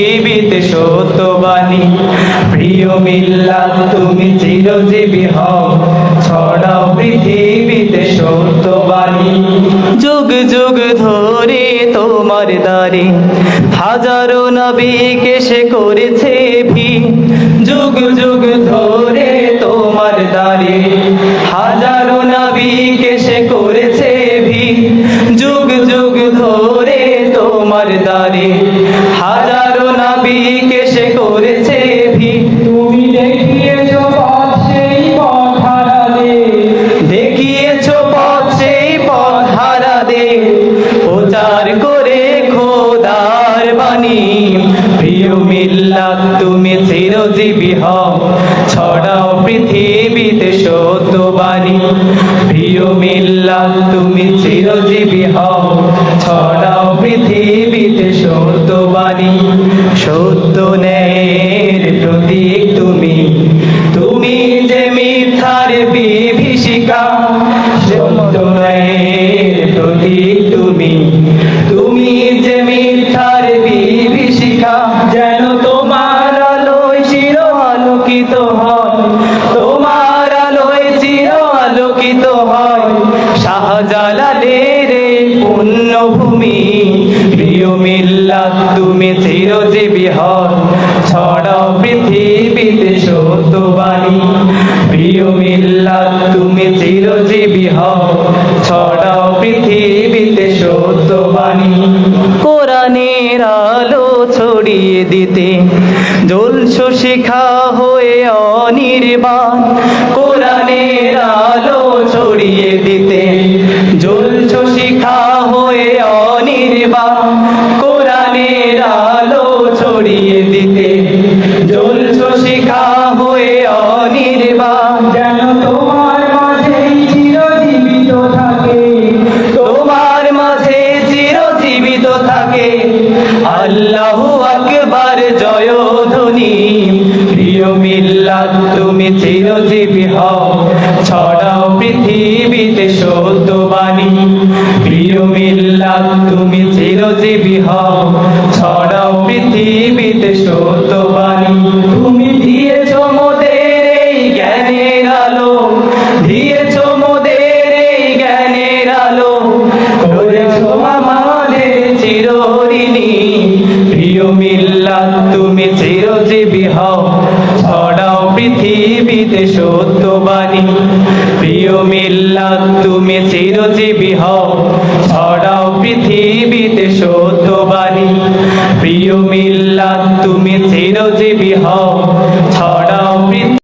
পৃথিবীতে সত্যবাণী। প্রিয় মিল্লা তুমি চিরজীবী হও। ছড়াও পৃথিবীতে সত্যবাণী। যুগ যুগ ধরে তোমার দ্বারে হাজারো নবীকে সে করেছে ভি যুগ যুগ ধরে তোমার দ্বারে হাজারো নবীকে সে করেছে ভি যুগ যুগ ধরে তোমার দ্বারে হাজারো নবীকে সে করেছে ভি তুমি দেখিয়েছ পথ সেই পথ হারালে। দেখিয়েছ পথ সেই পথ প্রচার করে খোদার বাণী। প্রিয় মিল্লা তুমি চিরজীবী হও। ছড়াও পৃথিবীতে সত্য বাণী প্রিয় মিল্লা তুমি সত্য তুমি। তুমি যে মিথ্যার বিভীষিকা, যেন তোমার আলোয় চির আলোকিত হয়। তোমার আলোয় চির আলোকিত হয়। শাহজালালের পুণ্যভূমি, প্রিয় মিল্লা তুমি চিরজীবী হন ছড়াও পৃথিবীতে সত্যবাণী। কোরআনের আলো ছড়িয়ে দিতে। জলস শিখা হয়ে অনির্বাণ। কোরআনের আলো ছড়িয়ে দিতে। জলস শিখা হয়ে অনির্বাণ। কোরআনের আলো ছড়িয়ে দিতে। জলস শিখা থাকে আল্লাহ আকবার জয় ধ্বনি প্রিয় মিল্লা তুমি চিরজীবী হও। ছড়াও পৃথিবীতে সত্যবাণী। প্রিয় মিল্লা পৃথিবীতে সত্যবাণী। প্রিয় মিল্লা তুমি চিরজীবী হও। ছড়াও পৃথিবীতে সত্যবাণী। প্রিয় মিল্লা তুমি